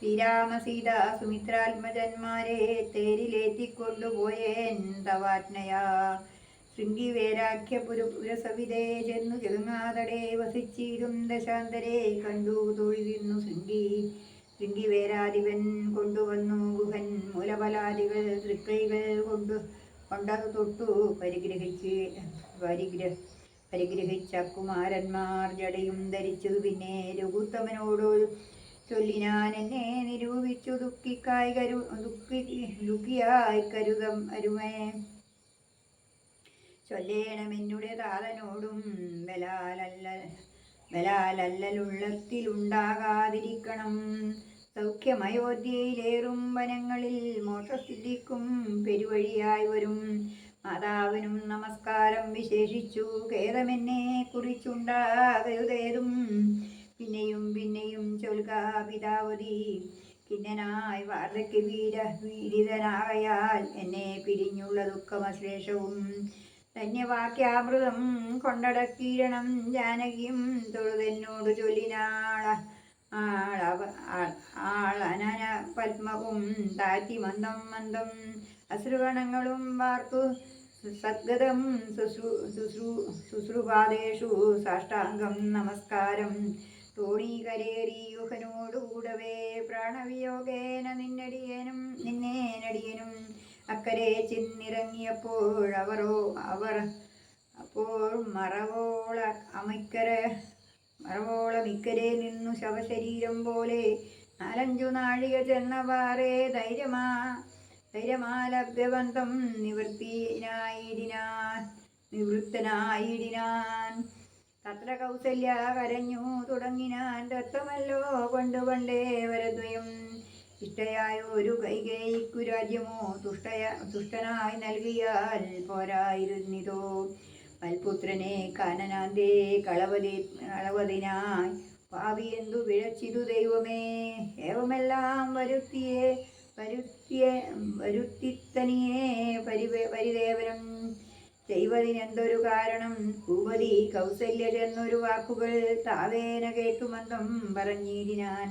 ശ്രീരാമ സീത സുമിത്രാത്മജന്മാരെ തേരിലേറ്റിക്കൊണ്ടുപോയേൻ തവാജ്ഞയാ. ശൃംഗിവേരാഖ്യ പുരു പുരസവിതേ ചെന്നു ജഗന്നാഥടെ വസിച്ചിരും ദശാന്തരെ കണ്ടു തൊഴുതിരുന്നു ശൃംഗി. ശൃംഗിവേരാധിപൻ കൊണ്ടുവന്നു ഗുഹൻ മൂലബലാദികൾ തൃക്കൈകൾ കൊണ്ടു കൊണ്ടത് തൊട്ടു പരിഗ്രഹിച്ച് പരിഗ്രഹ പരിഗ്രഹിച്ച കുമാരന്മാർ ജടയും ധരിച്ചു പിന്നെ രഘുത്തമനോട് ചൊല്ലിനാൻ എന്നെ നിരൂപിച്ചു ദുഃഖിക്കായി കരു ദുഃഖി ദുഃഖിയായി കരുതം അരുമേ. ചൊല്ലേണം എന്നുടേ താതനോടും ബലാലല്ല ബലാലല്ലുള്ളത്തിലുണ്ടാകാതിരിക്കണം സൗഖ്യമയോധ്യയിലേറും വനങ്ങളിൽ മോക്ഷസിദ്ധിക്കും പെരുവഴിയായി വരും. മാതാവിനും നമസ്കാരം വിശേഷിച്ചു ഖേദമെന്നെ കുറിച്ചുണ്ടാകരുതേതും പിന്നെയും പിന്നെയും ചൊൽക പിതാവതി. കിന്നനായി വാർദ്ധക്യ വീര വീരിതനാകയാൽ എന്നെ പിരിഞ്ഞുള്ള ദുഃഖമശ്ലേഷവും ധന്യവാക്യാമൃതം കൊണ്ടടക്കീരണം ജാനകിയും തൊഴുതെന്നോട് ചൊല്ലിനാള ആളവ ആളനന പത്മവും താറ്റി മന്ദം മന്ദം അശ്രുഗണങ്ങളും വാർത്തു സദ്ഗതം ശുശ്രു ശുശ്രു ശുശ്രുപാദേഷു സാഷ്ടാംഗം നമസ്കാരം. തോണീകരേറിയുഹനോടുകൂടവേ പ്രാണവിയോഗേന നിന്നടിയനും നിന്നേനടിയനും അക്കരെ ചെന്നിറങ്ങിയപ്പോഴവരോ അവർ അപ്പോൾ മറവോള അമിക്കര മറവോള മിക്കരെ നിന്നു ശവശരീരം പോലെ നാലഞ്ചു നാഴിക ചെന്നവാറേ ധൈര്യമാ ധൈര്യമാലഭ്യബന്ധം നിവൃത്തിനായിടിനാൻ നിവൃത്തനായിടിനാൻ. തത്ര കൗസല്യ കരഞ്ഞു തുടങ്ങിനാൻ ദത്തമല്ലോ കൊണ്ടുകൊണ്ടേ വരദ്വയം. ഇഷ്ടയായ ഒരു കൈകേയിക്കു രാജ്യമോ തുഷ്ടയ തുഷ്ടനായി നൽകിയാൽ പോരായിരുന്നിതോ? മൽപുത്രനെ കാനനാന്തേ കളവതി കളവതിനായി ഭാവി എന്തു വിഴച്ചിതു ദൈവമേ? ഏവമെല്ലാം വരുത്തിയേ വരുത്തിയ വരുത്തിത്തനിയേ പരിവേ പരിദേവനം. ചെയ്വതിനെന്തൊരു കാരണം? ഭൂപതി കൗസല്യരെന്നൊരു വാക്കുകൾ താവേന കേട്ടുമന്ദം പറഞ്ഞിരിനാൻ.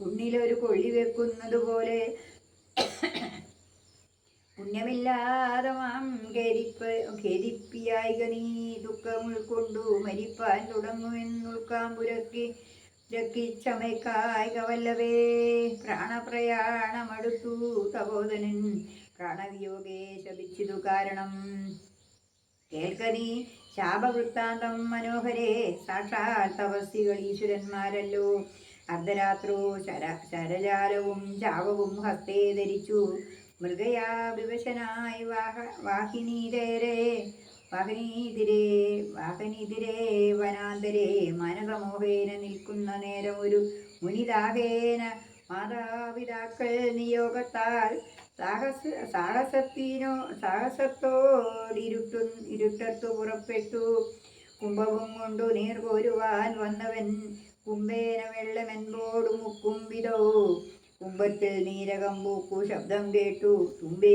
കുണ്ണിലൊരു കൊള്ളി വെക്കുന്നത് പോലെ പുണ്യമില്ലാതെ മാം ഖേദിപ്പ് ഖേദിപ്പിയായിക നീ ദുഃഖം ഉൾക്കൊണ്ടു മരിപ്പാൻ തുടങ്ങുമെന്നുൾക്കാമ്പുരക്കി പുരക്കി വല്ലവേ പ്രാണപ്രയാണമടുത്തു തപോധനൻ പ്രാണവിയോഗേ ശപിച്ചതു കാരണം. കേൾക്കനീ ശാപവൃത്താന്തം മനോഹരേ. സാക്ഷാൽ തപസ്സികൾ ഈശ്വരന്മാരല്ലോ. അർദ്ധരാത്രോ ശര ശരജാലവും ശാപവും ഹസ്തേ ധരിച്ചു. മൃഗയാ വിവശനായി വാഹ വാഹിനീതേരെ വാഹനീതിരേ വാഹനീതിരേ വനാന്തരേ. മനസമോഹേന നിൽക്കുന്ന നേരം ഒരു മുനിതാകേന മാതാപിതാക്കൾ നിയോഗത്താൽ സാഹസ സാഹസത്തിനോ സാഹസത്തോടിരുട്ടു ഇരുട്ടത്തു പുറപ്പെട്ടു. കുംഭവും കൊണ്ടു നീർ കോരുവാൻ വന്നവൻ കുംഭേന വെള്ളമെൻപോടും മുക്കുംബിതോ കുംഭത്തിൽ നീരകം പൂക്കു ശബ്ദം കേട്ടു. തുമ്പി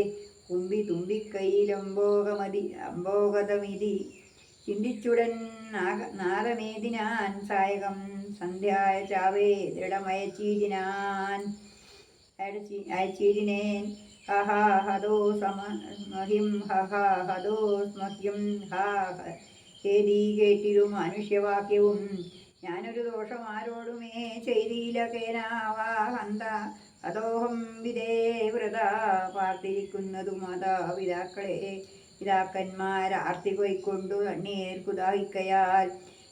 കുമ്പി തുമ്പിക്കൈയിലംബോകമതി അംബോകതമിതി ചിന്തിച്ചുടൻ നാഗ നാദമേതിനാൻ സായകം സന്ധ്യായ ചാവേ ദൃഢമയച്ചീതിനാൻ അയച്ചീരിനേൻ ഹഹാ ഹദോ ഹഹാ ഹാ ഹേദീ കേട്ടിരു മനുഷ്യവാക്യവും. ഞാനൊരു ദോഷം ആരോടുമേ ചെയ്തില്ല കേനാവാ അതോഹം വിധേ വ്രത പാർത്തിരിക്കുന്നതു മാതാപിതാക്കളെ പിതാക്കന്മാരാർത്തി കൊയ്ക്കൊണ്ടു കണ്ണീർ കുതായിക്കയാൽ.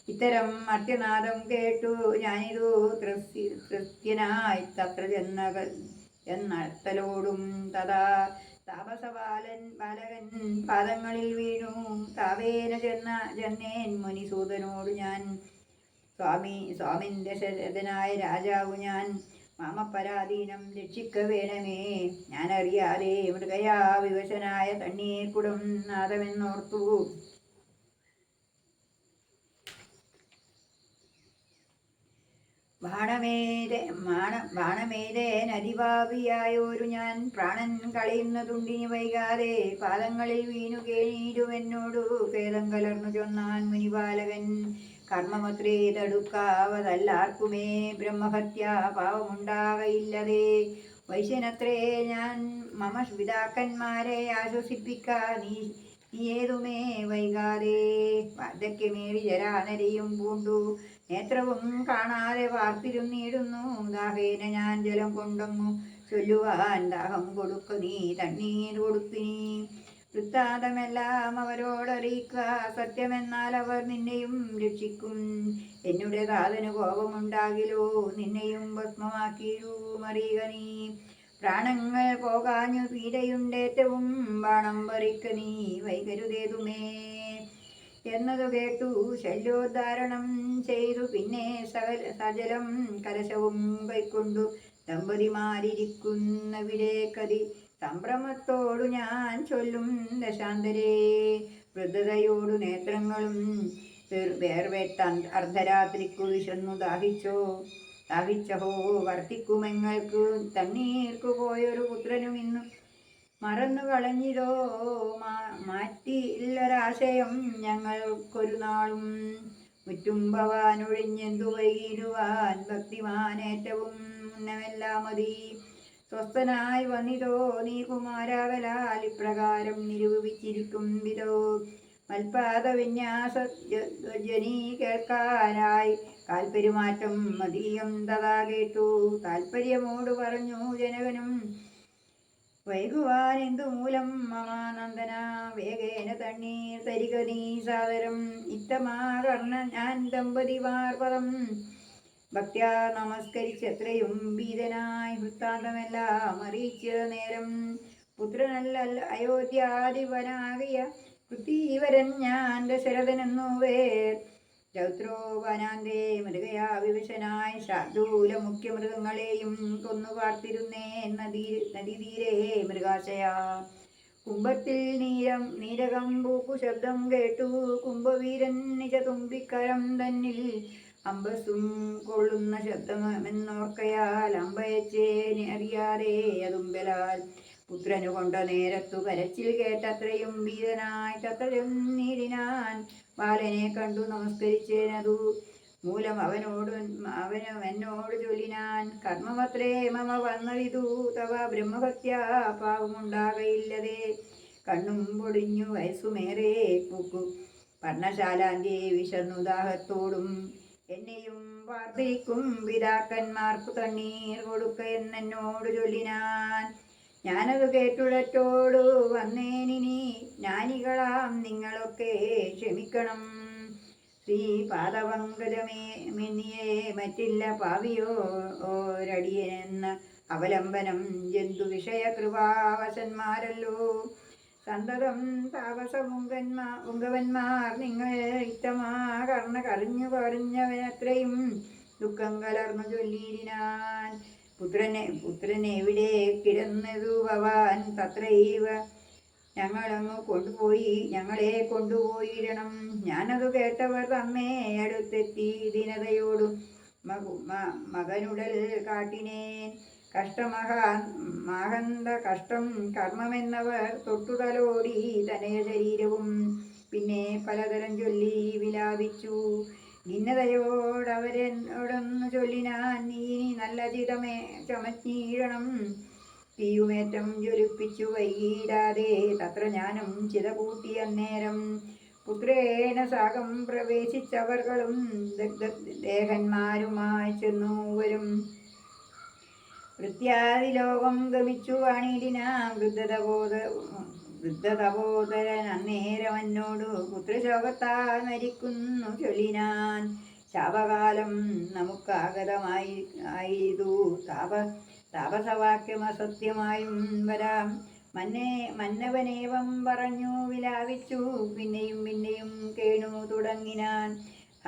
ഇത്തരം മർത്യനാദം കേട്ടു ഞാനിതു ത്രസ്യ ത്രസ്യനായി തത്ര ചെന്ന എന്നർത്തലോടും തഥാ താപസബാലൻ ബാലകൻ പാദങ്ങളിൽ വീണു. താവേന ചെന്ന ചെന്നേൻ മുനിസൂതനോട് ഞാൻ. സ്വാമി സ്വാമിന്റെ ശരതനായ രാജാവു ഞാൻ. മാമപരാധീനം രക്ഷിക്ക വേണമേ. ഞാനറിയാതെ മൃഗയാ വിവശനായ തണ്ണീർ കുടം നാദമെന്നോർത്തു. ബാണമേതെ നദിഭാവിയായൊരു ഞാൻ. പ്രാണൻ കളയുന്നതുണ്ടിനി വൈകാതെ പാദങ്ങളിൽ വീണു കേണീരുമെന്നോടു ഭേദം കലർന്നു ചൊന്നാൻ മുനിപാലകൻ. കർമ്മമത്രേ തടുക്കാവതല്ലാർക്കുമേ ബ്രഹ്മഹത്യ പാവമുണ്ടാകയില്ലതേ വൈശ്യനത്രേ ഞാൻ മമ പിതാക്കന്മാരെ ആശ്വസിപ്പിക്കാ. നീ നീ ഏതുമേ വൈകാതെ. വാർദ്ധക്യമേറി ജരാനരിയും പൂണ്ടു. നേത്രവും കാണാതെ വാർത്തിരുന്നിടുന്നു ദാഹേന ഞാൻ ജലം കൊണ്ടങ്ങു ചൊല്ലുവാൻ ദാഹം കൊടുക്ക നീ തണ്ണീർ കൊടുത്തിനി വൃത്താന്തമെല്ലാം അവരോടറിയിക്കുക. സത്യമെന്നാൽ അവർ നിന്നെയും രക്ഷിക്കും. എന്നുടെ കാതന് കോപമുണ്ടാകിലോ? നിന്നെയും ഭസ്മമാക്കിയിടുമറിയുക നീ. പ്രാണങ്ങൾ പോകാഞ്ഞു പീഡയുണ്ടേറ്റവും ബാണം പറിക്ക നീ. വൈകരുതേതുമേ എന്നതു കേട്ടു ശല്യോദ്ധാരണം ചെയ്തു. പിന്നെ സകല സജലം കലശവും കൈക്കൊണ്ടു ദമ്പതിമാരിയ്ക്കുന്നവിടെ കതി സംഭ്രമത്തോടു ഞാൻ ചൊല്ലും ദശാന്തരേ വൃദ്ധതയോടു നേത്രങ്ങളും വേർ- വേർവേട്ട അർദ്ധരാത്രിക്കു വിശന്നു ദാഹിച്ചോ ദാഹിച്ചഹോ വർത്തിക്കുമെങ്ങൾക്ക് തണ്ണീർക്കു പോയൊരു പുത്രനും ഇന്നു മറന്നു കളഞ്ഞിതോ മാറ്റിയില്ലൊരാശയം ഞങ്ങൾക്കൊരു നാളും. മുറ്റുംബവാൻ ഒഴിഞ്ഞെന്തു വൈകിടുവാൻ ഭക്തിമാനേറ്റവും മുന്നമെല്ലാം മതി. സ്വസ്ഥനായി വന്നിതോ നീ കുമാരാവലാൽ ഇപ്രകാരം നിരൂപിച്ചിരിക്കും വിധോ. മൽപാദ വിന്യാസ ജനി കേൾക്കാനായി കാൽപെരുമാറ്റം മതീയം തഥാ കേട്ടു. താൽപര്യമോട് പറഞ്ഞു ജനകനും വൈകുവാൻ എന്തു മൂലം മമാനന്ദന? വേഗേന തണ്ണീർ തരികനീ സാദരം. ഇത്തമാകർണ ഞാൻ ദമ്പതിമാർ പദം ഭക്ത്യാ നമസ്കരിച്ചത്രയും ഭീതനായി വൃത്താന്തമെല്ലാം അറിയിച്ച നേരം. പുത്രനല്ല അയോധ്യാധിപനാകിയ പൃഥ്വീവരൻ ഞാൻ ദശരഥനെന്നു വേർ രൗദ്രോപനാന്തേ മൃഗയാ വിവശനായി ശാർദൂല മുഖ്യമൃഗങ്ങളെയും കൊന്നു പാർത്തിരുന്നേ നദീ നദീതീരേ മൃഗാശയ. കുംഭത്തിൽ നീരം നീരകം പൂക്കു ശബ്ദം കേട്ടു. കുംഭവീരൻ നിജ തുമ്പിക്കരം തന്നിൽ അമ്പസും കൊള്ളുന്ന ശബ്ദമെന്നോർക്കയാൽ അമ്പയച്ചേനെ അറിയാതെ അതുമ്പലാൽ. പുത്രനു കൊണ്ട നേരത്തു കരച്ചിൽ കേട്ടത്രയും വീരനായി തത്രയും നീടിനാൻ ബാലനെ കണ്ടു നമസ്കരിച്ചേനതു മൂലം അവനോട് അവന് എന്നോട് ചൊല്ലിനാൻ. കർമ്മമത്രേ മമ വന്നവിതു തവ ബ്രഹ്മഭക്യ പാവമുണ്ടാകയില്ലതേ കണ്ണും പൊടിഞ്ഞു വയസ്സുമേറെ പൂക്കു. പർണശാലാന്റെ വിശന്നു ദാഹത്തോടും എന്നെയും വാർദ്ധയിക്കും പിതാക്കന്മാർക്കു തണ്ണീർ കൊടുക്ക എന്നോട് ചൊല്ലിനാൻ. ഞാനത് കേട്ടുടറ്റോടു വന്നേനിനി. ജ്ഞാനികളാം നിങ്ങളൊക്കെ ക്ഷമിക്കണം. ശ്രീ പാദപങ്കജമേ മിന്നിയേ മറ്റില്ല പാവിയോ ഓരടിയെന്ന അവലംബനം ജന്തു വിഷയ കൃപാവശന്മാരല്ലോ. സന്തതം താപസമുങ്കന്മാ ഉങ്കവന്മാർ നിങ്ങൾ ഇത്തമാ കർണ കറിഞ്ഞു പറഞ്ഞവനത്രയും ദുഃഖം കലർന്നു ചൊല്ലിയിടിനാൻ പുത്രനെ പുത്രനെവിടെ കിടന്നതു ഭവാൻ തത്രൈവ. ഞങ്ങളങ്ങ് കൊണ്ടുപോയി ഞങ്ങളെ കൊണ്ടുപോയിരണം ഞാനത് കേട്ടവർ തമ്മേ അടുത്തെത്തി ദീനതയോടും മകനുടൽ കാട്ടിനേൻ. കഷ്ടമഹാ മഹന്ത കഷ്ടം കർമ്മമെന്നവർ തൊട്ടുതലോടി തനയ ശരീരവും പിന്നെ പലതരം ചൊല്ലി വിലാപിച്ചു. ഭിന്നതയോടവരെന്നോടൊന്നു ചൊല്ലിനാൻ നീ ഇനി നല്ല ചിതമേ ചമഞ്ഞീഴണം. തീയുമേറ്റം ജ്വലിപ്പിച്ചു വൈകിടാതെ തത്ര ഞാനും ചിത കൂട്ടി അന്നേരം പുത്രേണ സാകം പ്രവേശിച്ചവർകളും ദേഹന്മാരുമായി ചെന്നൂവരും വൃത്യാദിലോകം ഗമിച്ചു വാണിടിനാം വൃദ്ധതബോധ വൃദ്ധതബോധരൻ അന്നേരം എന്നോടു പുത്രശോകത്താൽ മരിക്കുന്നു ചൊല്ലിനാൻ. ശാപകാലം നമുക്കാഗതമായി ആയിതു താപ താപസവാക്യം അസത്യമായും വരാം. മന്നേ മന്നവനേവം പറഞ്ഞു വിലാപിച്ചു. പിന്നെയും പിന്നെയും കേണു തുടങ്ങിനാൻ.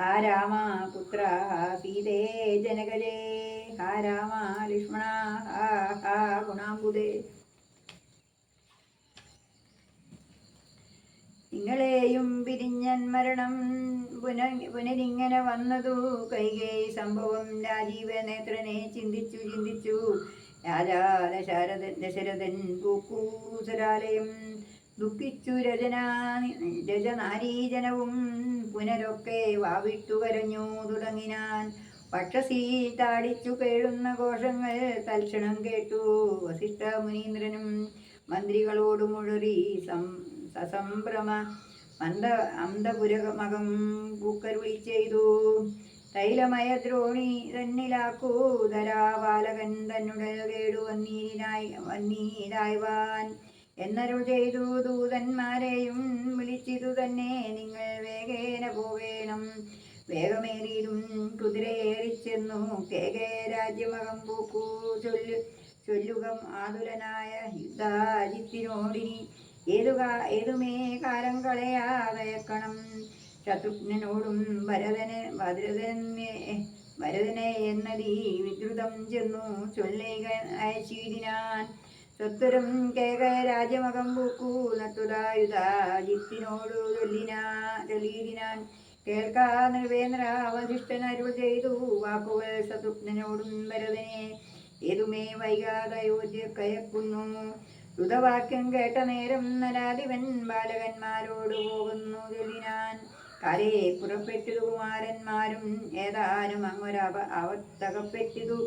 ഹാ രാമ പുത്ര സീതേ ജനകലേ. ഹാ രാമ ലക്ഷ്മണ ഹാ ഹാ ഗുണാംബുദേ. നിങ്ങളെയും പിരിഞ്ഞൻ മരണം പുന പുനരിങ്ങനെ വന്നതു. കൈകേ സംഭവം രാജീവ നേത്രനെ ചിന്തിച്ചു ചിന്തിച്ചു. രാജാ ദശരഥൻ ദശരഥൻ പൂക്കൂസരാലയം ദുഃഖിച്ചു. രചനാ രജനാരീജനവും പുനരൊക്കെ വാവിട്ടു കരഞ്ഞു തുടങ്ങിനാൻ. പക്ഷസീ താടിച്ചു കേഴുന്ന കോഷങ്ങൾ തൽക്ഷണം കേട്ടു. വസിഷ്ഠ മുനീന്ദ്രനും മന്ത്രികളോട് മുഴറി സം സസംഭ്രമ. മന്ദ അന്തപുരമകം പൂക്കരുളി ചെയ്തു. തൈലമയ ദ്രോണി തന്നിലാക്കൂ. ധരാപാലകൻ തന്നുടൽ കേടു വന്നീനായി വന്നീരായ്വാൻ. എന്നരുൾ ചെയ്തു ദൂതന്മാരെയും വിളിച്ചിതു തന്നെ. നിങ്ങൾ വേഗേന പോവേണം. വേഗമേറിയിലും കുതിരയേറിച്ചെന്നു. കേകേ രാജ്യമകം പൂക്കൂ. ചൊല്ലു ചൊല്ലുകം ആതുലനായ യുദ്ധാജിത്തിനോടിനി ഏതു ഏതുമേ കാലം കളയാതയക്കണം ശത്രുഘ്നോടും ഭരതന് ഭരതനെ ഭരതനെ എന്നതീ വിദ്രുതം ചെന്നു ചൊല്ലുക അയച്ചിരിനാൻ സ്വത്വരം കേക രാജമകം പൂക്കൂ നത്തുതായുധാജിത്തിനോട് ചൊല്ലിനാ ചൊല്ലിയിടിനാൻ. കേൾക്കാ നൃവേന്ദ്ര അവശിഷ്ടൻ അരുൾ ചെയ്തു വാക്കുകൾ ശത്രുഘ്നോടും ഭരതനെ. ഏതുമേ വൈകാതെ യോജ്യ കയക്കുന്നു ദ്രുതവാക്യം കേട്ട നേരം നരാധിപൻ ബാലകന്മാരോട് പോകുന്നു ചൊല്ലിനാൻ. കരയെ പുറപ്പെട്ടിതു കുമാരന്മാരും ഏതാനും അങ്ങൊരവ അവത്തകപ്പെട്ടിതു